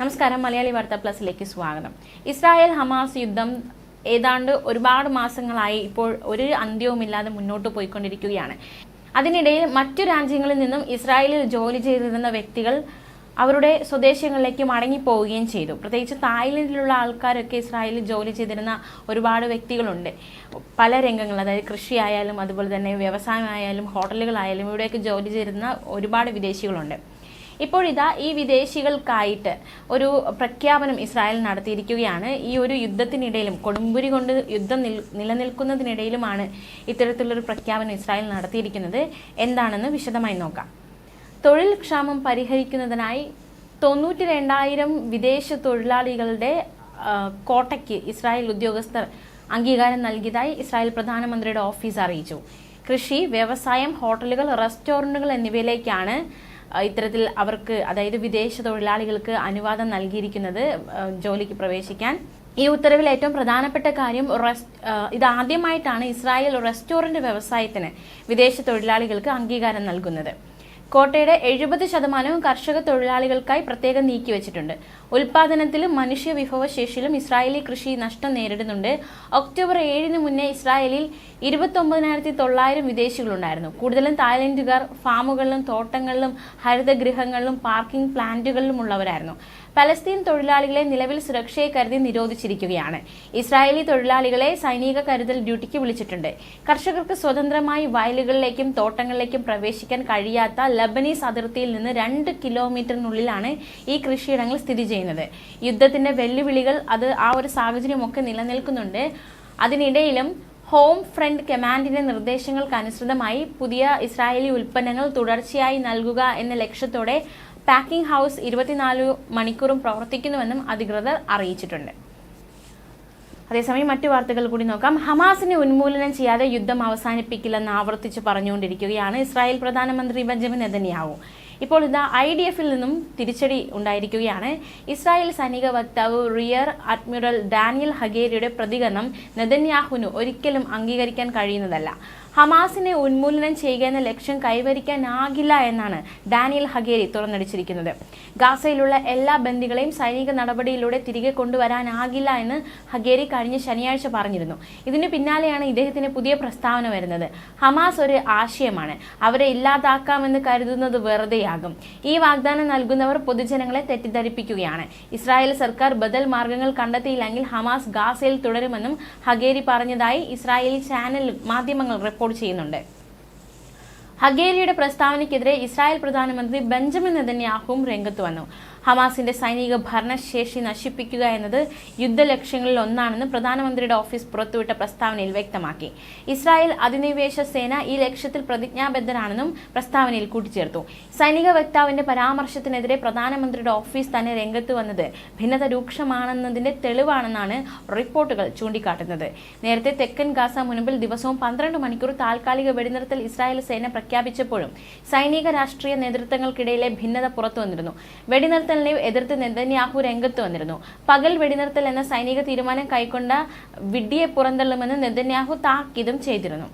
നമസ്കാരം. മലയാളി വാർത്ത പ്ലസിലേക്ക് സ്വാഗതം. ഇസ്രായേൽ ഹമാസ് യുദ്ധം ഏതാണ്ട് ഒരുപാട് മാസങ്ങളായി ഇപ്പോൾ ഒരു അന്ത്യവുമില്ലാതെ മുന്നോട്ട് പോയിക്കൊണ്ടിരിക്കുകയാണ്. അതിനിടയിൽ മറ്റു രാജ്യങ്ങളിൽ നിന്നും ഇസ്രായേലിൽ ജോലി ചെയ്തിരുന്ന വ്യക്തികൾ അവരുടെ സ്വദേശങ്ങളിലേക്ക് മടങ്ങിപ്പോവുകയും ചെയ്തു. പ്രത്യേകിച്ച് തായ്ലൻഡിലുള്ള ആൾക്കാരൊക്കെ ഇസ്രായേലിൽ ജോലി ചെയ്തിരുന്ന ഒരുപാട് വ്യക്തികളുണ്ട്. പല രംഗങ്ങൾ അതായത് കൃഷിയായാലും അതുപോലെ തന്നെ വ്യവസായമായാലും ഹോട്ടലുകളായാലും ഇവിടെയൊക്കെ ജോലി ചെയ്തിരുന്ന ഒരുപാട് വിദേശികളുണ്ട്. ഇപ്പോൾ ഇതാ ഈ വിദേശികൾക്കായിട്ട് ഒരു പ്രഖ്യാപനം ഇസ്രായേൽ നടത്തിയിരിക്കുകയാണ്. ഈ ഒരു യുദ്ധത്തിനിടയിലും കൊടുമ്പുരി കൊണ്ട് യുദ്ധം നിൽ നിലനിൽക്കുന്നതിനിടയിലുമാണ് ഇത്തരത്തിലൊരു പ്രഖ്യാപനം ഇസ്രായേൽ നടത്തിയിരിക്കുന്നത്. എന്താണെന്ന് വിശദമായി നോക്കാം. തൊഴിൽ ക്ഷാമം പരിഹരിക്കുന്നതിനായി തൊണ്ണൂറ്റി രണ്ടായിരം വിദേശ തൊഴിലാളികളുടെ കോട്ടയ്ക്ക് ഇസ്രായേൽ ഉദ്യോഗസ്ഥർ അംഗീകാരം നൽകിയതായി ഇസ്രായേൽ പ്രധാനമന്ത്രിയുടെ ഓഫീസ് അറിയിച്ചു. കൃഷി വ്യവസായം ഹോട്ടലുകൾ റെസ്റ്റോറന്റുകൾ എന്നിവയിലേക്കാണ് ഇത്തരത്തിൽ അവർക്ക് അതായത് വിദേശ തൊഴിലാളികൾക്ക് അനുവാദം നൽകിയിരിക്കുന്നത് ജോലിക്ക് പ്രവേശിക്കാൻ. ഈ ഉത്തരവിൽ ഏറ്റവും പ്രധാനപ്പെട്ട കാര്യം ഇതാദ്യമായിട്ടാണ് ഇസ്രായേൽ റെസ്റ്റോറന്റ് വ്യവസായത്തിന് വിദേശ തൊഴിലാളികൾക്ക് അംഗീകാരം നൽകുന്നത്. കോട്ടയുടെ എഴുപത് ശതമാനവും കർഷക തൊഴിലാളികൾക്കായി പ്രത്യേകം നീക്കിവച്ചിട്ടുണ്ട് ഉൽപാദനത്തിലും മനുഷ്യ വിഭവശേഷിയിലും ഇസ്രായേലി കൃഷി നഷ്ടം നേരിടുന്നുണ്ട്. ഒക്ടോബർ ഏഴിന് മുന്നേ ഇസ്രായേലിൽ ഇരുപത്തൊമ്പതിനായിരത്തി തൊള്ളായിരം വിദേശികളുണ്ടായിരുന്നു. കൂടുതലും തായ്ലൻഡുകാർ ഫാമുകളിലും തോട്ടങ്ങളിലും ഹരിതഗൃഹങ്ങളിലും പാർക്കിംഗ് പ്ലാന്റുകളിലും ഉള്ളവരായിരുന്നു. പലസ്തീൻ തൊഴിലാളികളെ നിലവിൽ സുരക്ഷയെ കരുതി നിരോധിച്ചിരിക്കുകയാണ്. ഇസ്രായേലി തൊഴിലാളികളെ സൈനിക കരുതൽ ഡ്യൂട്ടിക്ക് വിളിച്ചിട്ടുണ്ട്. കർഷകർക്ക് സ്വതന്ത്രമായി വയലുകളിലേക്കും തോട്ടങ്ങളിലേക്കും പ്രവേശിക്കാൻ കഴിയാത്ത ലബനീസ് അതിർത്തിയിൽ നിന്ന് രണ്ട് കിലോമീറ്ററിനുള്ളിലാണ് ഈ കൃഷിയിടങ്ങൾ സ്ഥിതി ചെയ്യുന്നത്. യുദ്ധത്തിന്റെ വെല്ലുവിളികൾ അത് ആ ഒരു സാഹചര്യമൊക്കെ നിലനിൽക്കുന്നുണ്ട്. അതിനിടയിലും ഹോം ഫ്രണ്ട് കമാൻഡിന്റെ നിർദ്ദേശങ്ങൾക്ക് അനുസൃതമായി പുതിയ ഇസ്രായേലി ഉൽപ്പന്നങ്ങൾ തുടർച്ചയായി നൽകുക എന്ന ലക്ഷ്യത്തോടെ പാക്കിംഗ് ഹൗസ് ഇരുപത്തിനാല് മണിക്കൂറും പ്രവർത്തിക്കുന്നുവെന്നും അധികൃതർ അറിയിച്ചിട്ടുണ്ട്. അതേസമയം മറ്റു വാർത്തകൾ കൂടി നോക്കാം. ഹമാസിനെ ഉന്മൂലനം ചെയ്യാതെ യുദ്ധം അവസാനിപ്പിക്കില്ലെന്ന് ആവർത്തിച്ച് പറഞ്ഞുകൊണ്ടിരിക്കുകയാണ് ഇസ്രായേൽ പ്രധാനമന്ത്രി ബെഞ്ചമിൻ നെതന്യാഹു. ഇപ്പോൾ ഇതാ ഐ ഡി എഫിൽ നിന്നും തിരിച്ചടി ഉണ്ടായിരിക്കുകയാണ്. ഇസ്രായേൽ സൈനിക വക്താവ് റിയർ അഡ്മിറൽ ഡാനിയൽ ഹഗേരിയുടെ പ്രതികരണം നെതന്യാഹുവിന് ഒരിക്കലും അംഗീകരിക്കാൻ കഴിയുന്നതല്ല. ഹമാസിനെ ഉന്മൂലനം ചെയ്യുക എന്ന ലക്ഷ്യം കൈവരിക്കാനാകില്ല എന്നാണ് ഡാനിയൽ ഹഗേരി തുറന്നടിച്ചിരിക്കുന്നത്. ഗാസയിലുള്ള എല്ലാ ബന്ദികളെയും സൈനിക നടപടിയിലൂടെ തിരികെ കൊണ്ടുവരാനാകില്ല എന്ന് ഹഗേരി കഴിഞ്ഞ ശനിയാഴ്ച പറഞ്ഞിരുന്നു. ഇതിന് പിന്നാലെയാണ് ഇദ്ദേഹത്തിന് പുതിയ പ്രസ്താവന വരുന്നത്. ഹമാസ് ഒരു ആശയമാണ്. അവരെ ഇല്ലാതാക്കാമെന്ന് കരുതുന്നത് വെറുതെയാകും. ഈ വാഗ്ദാനം നൽകുന്നവർ പൊതുജനങ്ങളെ തെറ്റിദ്ധരിപ്പിക്കുകയാണ്. ഇസ്രായേൽ സർക്കാർ ബദൽ മാർഗങ്ങൾ കണ്ടെത്തിയില്ലെങ്കിൽ ഹമാസ് ഗാസയിൽ തുടരുമെന്നും ഹഗേരി പറഞ്ഞതായി ഇസ്രായേലി ചാനൽ മാധ്യമങ്ങൾ റിപ്പോർട്ട് ചെയ്യുന്നുണ്ട്. ഹഗേരിയുടെ പ്രസ്താവനയ്ക്കെതിരെ ഇസ്രായേൽ പ്രധാനമന്ത്രി ബെഞ്ചമിൻ നെതന്യാഹുവും രംഗത്ത് വന്നു. ഹമാസിന്റെ സൈനിക ഭരണശേഷി നശിപ്പിക്കുക എന്നത് യുദ്ധലക്ഷ്യങ്ങളിൽ ഒന്നാണെന്ന് പ്രധാനമന്ത്രിയുടെ ഓഫീസ് പുറത്തുവിട്ട പ്രസ്താവനയിൽ വ്യക്തമാക്കി. ഇസ്രായേൽ അധിനിവേശ സേന ഈ ലക്ഷ്യത്തിൽ പ്രതിജ്ഞാബദ്ധരാണെന്നും പ്രസ്താവനയിൽ കൂട്ടിച്ചേർത്തു. സൈനിക വക്താവിന്റെ പരാമർശത്തിനെതിരെ പ്രധാനമന്ത്രിയുടെ ഓഫീസ് തന്നെ രംഗത്ത് വന്നത് ഭിന്നത രൂക്ഷമാണെന്നതിന്റെ തെളിവാണെന്നാണ് റിപ്പോർട്ടുകൾ ചൂണ്ടിക്കാട്ടുന്നത്. നേരത്തെ തെക്കൻ ഗാസ മുൻപിൽ ദിവസവും പന്ത്രണ്ട് മണിക്കൂർ താൽക്കാലിക വെടിനിർത്തൽ ഇസ്രായേൽ സേന പ്രഖ്യാപിച്ചപ്പോഴും സൈനിക രാഷ്ട്രീയ നേതൃത്വങ്ങൾക്കിടയിലെ ഭിന്നത പുറത്തു വന്നിരുന്നു വെടിനിർത്തലിനെ എതിർത്ത് നെതന്യാഹു രംഗത്ത് വന്നിരുന്നു. പകൽ വെടിനിർത്തൽ എന്ന സൈനിക തീരുമാനം കൈക്കൊണ്ട വിഡ്ഡിയെ പുറന്തള്ളുമെന്ന് നെതന്യാഹു താക്കീതും ചെയ്തിരുന്നു.